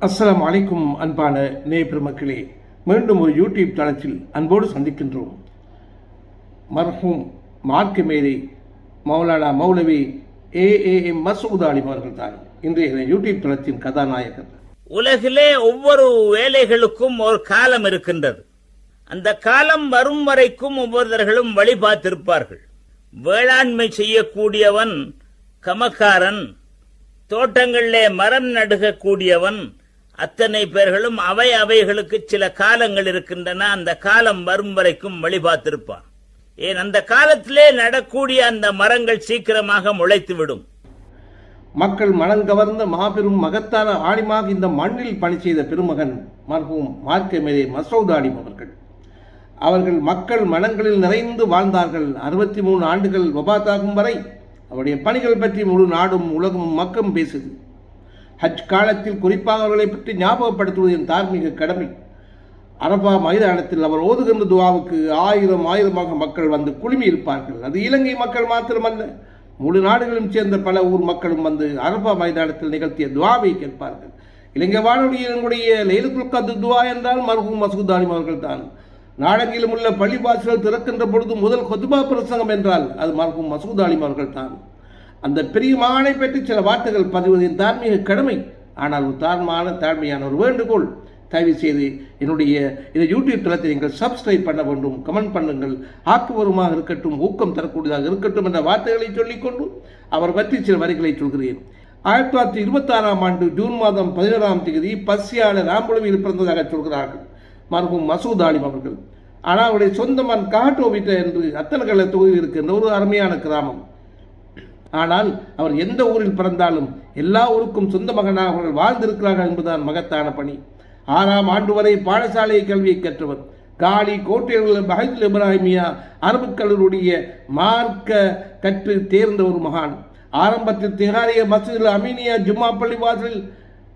அஸ்லாம் அலைக்கும் அன்பான நேய பெருமக்களே மீண்டும் ஒரு யூடியூப் தளத்தில் அன்போடு சந்திக்கின்றோம். மர்ஹூம் மார்க்க மேதை மௌலானா மௌலவி ஏ. ஏ. எம். மசூத் அலிம் அவர்கள் தான் இன்றைய யூடியூப் தளத்தின் கதாநாயகர். உலகிலே ஒவ்வொரு வேலைகளுக்கும் ஒரு காலம் இருக்கின்றது. அந்த காலம் வரும் வரைக்கும் ஒவ்வொருத்தர்களும் வழிபார்த்திருப்பார்கள் வேளாண்மை செய்யக்கூடியவன் கமக்காரன் தோட்டங்களிலே மரம் நடுகக்கூடியவன் அத்தனை பேர்களும் அவை அவைகளுக்கு சில காலங்கள் இருக்கின்றன. அந்த காலம் வரும் வரைக்கும் வழிபார்த்திருப்பான் ஏன் அந்த காலத்திலே நடக்கூடிய அந்த மரங்கள் சீக்கிரமாக முளைத்துவிடும். மக்கள் மனங்கவர்ந்த மாபெரும் மகத்தான ஆலிமாக இந்த மண்ணில் பணி செய்த பெருமகன் மருவும் மார்க்க மேதை மசூத் அவர்கள். அவர்கள் மக்கள் மனங்களில் நிறைந்து வாழ்ந்தார்கள். அறுபத்தி மூணு ஆண்டுகள் வபாத்தாகும் வரை அவருடைய பணிகள் பற்றி முழு நாடும் உலகமும் மக்களும் பேசுது. ஹஜ் காலத்தில் குறிப்பாக அவர்களை பற்றி ஞாபகப்படுத்துவது என் தார்மீக கடமை. அரபா மைதானத்தில் அவர் ஓதுகின்ற துவாவுக்கு ஆயிரம் ஆயிரமாக மக்கள் வந்து குழுமி இருப்பார்கள் அது இலங்கை மக்கள் மாத்திரமல்ல முழு நாடுகளும் சேர்ந்த பல ஊர் மக்களும் வந்து அரபா மைதானத்தில் நிகழ்த்திய துவாவை கேட்பார்கள். இலங்கை வானொலியினுடைய லைலத்துல் கத்து துவா என்றால் மருகும் மசூத் அலிம் அவர்கள் தான் நாடெங்கிலும் உள்ள பள்ளிவாசல்கள் திறக்கின்ற பொழுது முதல் கொத்துபா பிரசங்கம் என்றால் அது மருகும் மசூத் அலிம் அவர்கள் தான் அந்த பெரிய மகானை பற்றி சில வார்த்தைகள் பதிவதின் தார்மீக கடமை. ஆனால் ஒரு தார்மான தாழ்மையான ஒரு வேண்டுகோள். தயவு செய்து என்னுடைய இந்த யூடியூப் தளத்தை நீங்கள் சப்ஸ்கிரைப் பண்ண வேண்டும் கமெண்ட் பண்ணுங்கள் ஆக்குவருமாக இருக்கட்டும் ஊக்கம் தரக்கூடியதாக இருக்கட்டும் என்ற வார்த்தைகளை சொல்லிக்கொண்டு அவர் பற்றி சில வரிகளை சொல்கிறேன். ஆயிரத்தி தொள்ளாயிரத்தி இருபத்தாறாம் ஆண்டு ஜூன் மாதம் பதினோராம் தேதி பசியாளர் ராம்புலவில் பிறந்ததாக சொல்கிறார்கள் மருகும் மசூத் ஆலிம் அவர்கள். ஆனால் அவருடைய சொந்த காட்டோவிட்ட என்று அத்தனகல தொகுதியில் இருக்கின்ற ஒரு அருமையான கிராமம். ஆனால் அவர் எந்த ஊரில் பிறந்தாலும் எல்லா ஊருக்கும் சொந்த மகனாக அவர்கள் வாழ்ந்திருக்கிறார்கள் என்பதுதான் மகத்தான பணி. ஆறாம் ஆண்டு வரை பாடசாலை கல்வியை கற்றவர். காலி கோட்டையில் பஹஜுல் இப்ராஹிமியா அரபு கல்லூரிய மார்க்க கற்று தேர்ந்த ஒரு மகான். ஆரம்பத்தில் திகாரிய மசூதில் அமீனியா ஜும்மா பள்ளிவாசலில்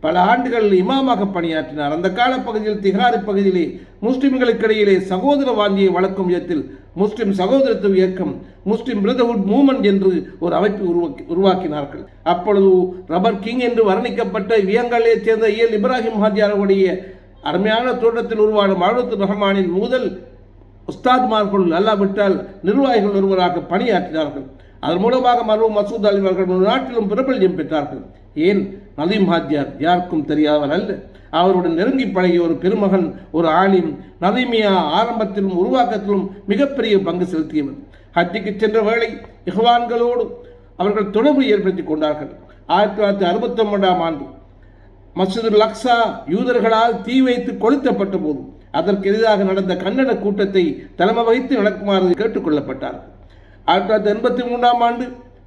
பல ஆண்டுகள் இமாமாக பணியாற்றினார். அந்த காலப்பகுதியில் திகாரி பகுதியிலே முஸ்லிம்களுக்கிடையிலே சகோதர வாந்தியை வளர்க்கும் விதத்தில் முஸ்லிம் சகோதரத்துவ இயக்கம் முஸ்லிம் பிரதர்ஹுட் மூமெண்ட் என்று ஒரு அமைப்பு உருவாக்கி உருவாக்கினார்கள். அப்பொழுது ரபர் கிங் என்று வர்ணிக்கப்பட்ட வியங்கலையைச் சேர்ந்த இயல் இப்ராஹிம் ஹாஜியாருடைய அருமையான தோட்டத்தில் உருவான மாவத்து ரஹ்மானின் முதல் உஸ்தாத்மார்கள் அல்லாவிட்டால் நிர்வாகிகள் ஒருவராக பணியாற்றினார்கள். அதன் மூலமாக மருவம் மசூத் அலி அவர்கள் ஒரு நாட்டிலும் பிரபல்யம் பெற்றார்கள். ஏன்? நலீம் ஹாஜியார் யாருக்கும் தெரியாதவர் அல்ல. அவருடன் நெருங்கி பழகிய ஒரு பெருமகன் ஒரு ஆலிம் நதிமியா ஆரம்பத்திலும் உருவாக்கத்திலும் மிகப்பெரிய பங்கு செலுத்தியவர். ஹஜ்ஜிக்கு சென்ற வேளை இஹ்வான்களோடு அவர்கள் தொடர்பு ஏற்படுத்தி கொண்டார்கள். ஆயிரத்தி தொள்ளாயிரத்தி அறுபத்தி ஒன்பதாம் ஆண்டு மசூது லக்ஸா யூதர்களால் தீ வைத்து கொளுத்தப்பட்ட போது அதற்கு எதிராக நடந்த கன்னட கூட்டத்தை தலைமை வகித்து நடக்குமாறு கேட்டுக்கொள்ளப்பட்டார் ஆயிரத்தி தொள்ளாயிரத்தி எண்பத்தி மூன்றாம் ஆண்டு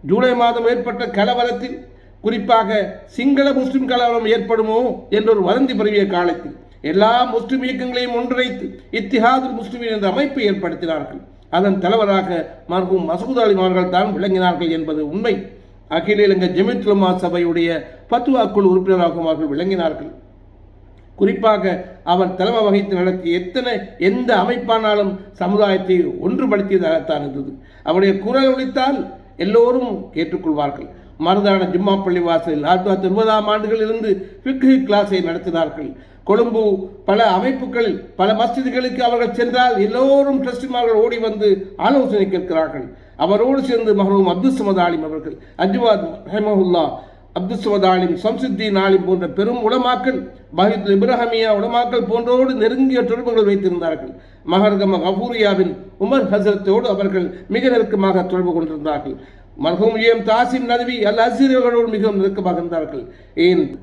ஜூலை மாதம் ஏற்பட்ட கலவரத்தில் குறிப்பாக சிங்கள முஸ்லிம் கலவரம் ஏற்படுமோ என்ற ஒரு வதந்தி பரவிய காலத்தில் எல்லா முஸ்லிம் இயக்கங்களையும் ஒன்றிணைத்து இத்திஹாது முஸ்லிமின் என்ற அமைப்பை ஏற்படுத்தினார்கள். அதன் தலைவராக மருகும் மசூத் அலி அவர்கள் தான் விளங்கினார்கள் என்பது உண்மை. அகில இலங்கை ஜெமித்துலமா சபையுடைய பத்துவா குழு உறுப்பினராகவும் அவர்கள் விளங்கினார்கள். குறிப்பாக அவர் தலைமை வகித்து நடத்திய எத்தனை எந்த அமைப்பானாலும் சமுதாயத்தை ஒன்றுபடுத்தியதாகத்தான் இருந்தது. அவருடைய குரல் ஒழித்தால் எல்லோரும் கேட்டுக்கொள்வார்கள். மருதான ஜும்மா பள்ளி வாசலில் ஆயிரத்தி தொள்ளாயிரத்தி இருபதாம் ஆண்டுகளிலிருந்து ஃபிக்ஹி கிளாஸை நடத்தினார்கள். கொழும்பு பல அமைப்புகளில் பல மஸ்ஜிதுகளுக்கு அவர்கள் சென்றால் எல்லோரும் டிரஸ்டிமார்கள் ஓடி வந்து ஆலோசனை கேட்கிறார்கள். அவரோடு சேர்ந்து மஹரூம் அப்துல் சமத் ஆலிம் அவர்கள் அஜ்வாத் ஹெமஹுல்லா அப்துல் சமத் ஆலிம் சம்சுத்தீன் ஆலிம் போன்ற பெரும் உடமாக்கள் பஹித் இப்ராஹிமியா உடமாக்கள் போன்றோடு நெருங்கிய தொடர்புகள் வைத்திருந்தார்கள். மகர்கம கபூரியாவின் உமர் ஹசரத்தோடு அவர்கள் மிக நெருக்கமாக தொடர்பு கொண்டிருந்தார்கள். மர்ஹூம் ஏம் தாசிம் நதுவி அல் அசீர்களோடு மிகவும் நெருக்கமாக இருந்தார்கள். ஏன்?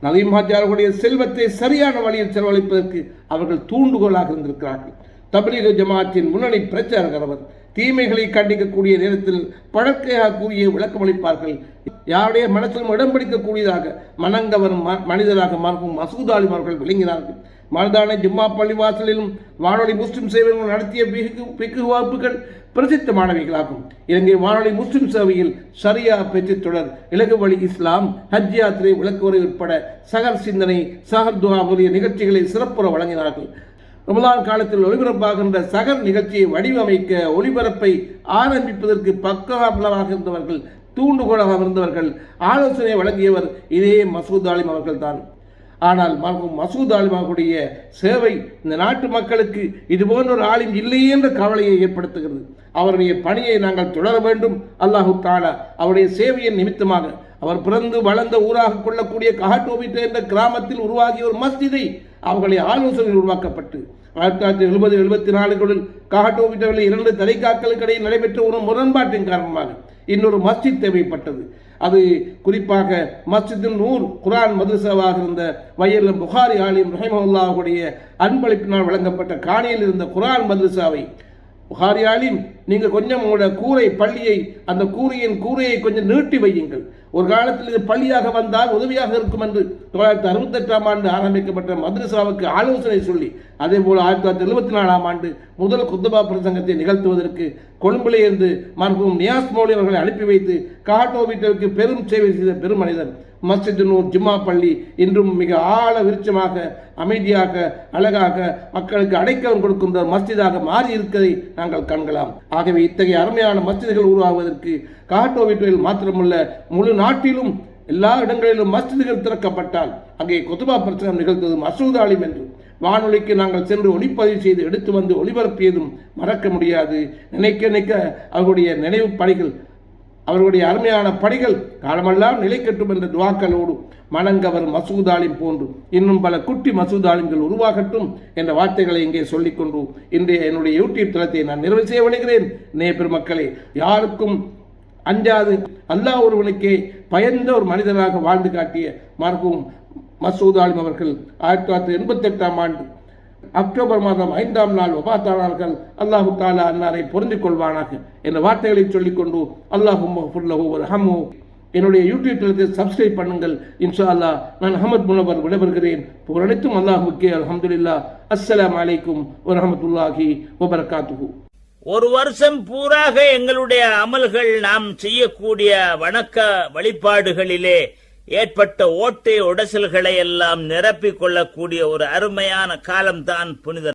நலீம் ஹாஜார்களுடைய செல்வத்தை சரியான வழியில் செலவழிப்பதற்கு அவர்கள் தூண்டுகோலாக இருந்திருக்கிறார்கள். தபலீக ஜமாத்தின் முன்னணி பிரச்சாரகர் அவர் தீமைகளை கண்டிக்கக்கூடிய நேரத்தில் பழக்கையாக கூறிய விளக்கமளிப்பார்கள் யாருடைய மனசிலும் இடம் பிடிக்கக்கூடியதாக மனங்கவர் ம- மனிதராக மறக்கும் மசூதாலிமார்கள் அவர்கள் விளங்கினார்கள். மருதான ஜும்மா பள்ளிவாசலிலும் வானொலி முஸ்லிம் சேவைகள் நடத்திய பிகு பிக்கு பிரசித்த பிரசித்தமானவைகளாகும். இலங்கை வானொலி முஸ்லிம் சேவையில் சரியா பேச்சு தொடர். இலகு வழி இஸ்லாம் ஹஜ் யாத்திரை விளக்குவரை உட்பட சகர் சிந்தனை சகர் துவா முதலிய நிகழ்ச்சிகளை சிறப்புற வழங்கினார்கள். ரமலான் காலத்தில் ஒளிபரப்பாகின்ற சகர் நிகழ்ச்சியை வடிவமைக்க ஒளிபரப்பை ஆரம்பிப்பதற்கு பக்கவாக இருந்தவர்கள் தூண்டுகோலாக இருந்தவர்கள் ஆலோசனை வழங்கியவர் இதே மசூத் ஆலிம் அவர்கள்தான். ஆனால் மர்ஹூம் மசூத் ஆலிமாவுடைய சேவை இந்த நாட்டு மக்களுக்கு இது போன்ற ஒரு ஆளும் இல்லையே என்ற கவலையை ஏற்படுத்துகிறது. அவருடைய பணியை நாங்கள் தொடர வேண்டும். அல்லாஹு தாலா அவருடைய சேவையின் நிமித்தமாக அவர் பிறந்து வளர்ந்த ஊராக கொள்ளக்கூடிய கஹட்டோபிட்ட என்ற கிராமத்தில் உருவாகிய ஒரு மஸ்ஜிதை அவர்களை ஆலோசனையில் உருவாக்கப்பட்டு ஆயிரத்தி தொள்ளாயிரத்தி எழுபது எழுபத்தி நாலுகளில் காகட்டோபிட்டவில் இரண்டு தரைக்காக்களுக்கு இடையில் நடைபெற்ற ஒரு முரண்பாட்டின் காரணமாக இன்னொரு மஸ்ஜித் தேவைப்பட்டது. அது குறிப்பாக மஸ்ஜிது நூர் குரான் மதுரசாவாக இருந்த வயலில் புகாரி ஆலிம் ரஹிமவுல்லாவுடைய அன்பளிப்பினால் வழங்கப்பட்ட காணியில் இருந்த குரான் மதுரசாவை. புகாரி ஆலிம் நீங்கள் கொஞ்சம் உங்களோட கூரை பள்ளியை அந்த கூரையின் கூரையை கொஞ்சம் நீட்டி வையுங்கள். ஒரு காலத்தில் இது பள்ளியாக வந்தால் உதவியாக இருக்கும் என்று தொள்ளாயிரத்தி அறுபத்தெட்டாம் ஆண்டு ஆரம்பிக்கப்பட்ட மதுரசாவுக்கு ஆலோசனை சொல்லி அதே போல் ஆயிரத்தி தொள்ளாயிரத்தி எழுபத்தி நாலாம் ஆண்டு முதல் குத்தபா பிரசங்கத்தை நிகழ்த்துவதற்கு கொழும்பிலே இருந்து மர்ஹூம் நியாஸ் மௌலி அவர்களை அனுப்பி வைத்து காட்டோவிட்டவுக்கு பெரும் சேவை செய்த பெரும் மனிதர் மஸ்ஜித் நூர் ஜும்மா பள்ளி இன்றும் மிக ஆழ விருட்சமாக அமைதியாக அழகாக மக்களுக்கு அடைக்கலம் கொடுக்கின்ற மஸ்ஜிதாக மாறி இருக்கிறதை நாங்கள் காண்கலாம். ஆகவே இத்தகைய அருமையான மஸ்ஜிதுகள் உருவாகுவதற்கு காட்டோவிட்டில் மாத்திரமல்ல முழு நாட்டிலும் எல்லா இடங்களிலும் மஸ்ஜிதுகள் திறக்கப்பட்டால் அங்கே கொத்துபா பிரச்சனை நிகழ்த்ததும் அசூதாலிம் ஆலிம் என்று. வானொலிக்கு நாங்கள் சென்று ஒளிப்பதிவு செய்து எடுத்து வந்து ஒளிபரப்பியதும் மறக்க முடியாது. நினைக்க நினைக்க அவர்களுடைய நினைவு பணிகள் அவர்களுடைய அருமையான பணிகள் காலமெல்லாம் நிலைக்கட்டும் என்ற துவாக்களோடு மணங்கவர் மசூதாலிம் போன்று இன்னும் பல குட்டி மசூதாலிம்கள் உருவாகட்டும் என்ற வார்த்தைகளை இங்கே சொல்லிக்கொண்டு இன்றைய என்னுடைய யூடியூப் தளத்தை நான் நிறைவு செய்ய விளைகிறேன் நே பெருமக்களே யாருக்கும் அஞ்சாது அல்லாஹ் ஒருவனுக்கே பயந்த ஒரு மனிதனாக வாழ்ந்து காட்டிய மர்ஹூம் மசூத் ஆலிம் அவர்கள் ஆயிரத்தி தொள்ளாயிரத்தி எண்பத்தி எட்டாம் ஆண்டு அக்டோபர் மாதம் ஐந்தாம் நாள் ஒபாத்தானார்கள் அல்லாஹு தாலா அன்னாரை பொருந்திக் கொள்வானாக என்ற வார்த்தைகளை சொல்லிக்கொண்டு அல்லாஹு ஒரு ஹமு என்னுடைய யூடியூப் தளத்தில் சப்ஸ்கிரைப் பண்ணுங்கள். இன்ஷா அல்லாஹ் நான் அஹமத் முனவர் விடைபெறுகிறேன். புகழனைத்தும் அல்லாஹுக்கே. அலமதுல்லா அஸ்ஸலாமு அலைக்கும் வரஹமத்துல்லாஹி வபரகாத்துஹு. ஒரு வருஷம் பூராக எங்களுடைய அமல்கள் நாம் செய்யக்கூடிய வணக்க வழிபாடுகளிலே ஏற்பட்ட ஓட்டை உடசல்களை எல்லாம் நிரப்பிக் கொள்ளக்கூடிய ஒரு அருமையான காலம்தான் புனித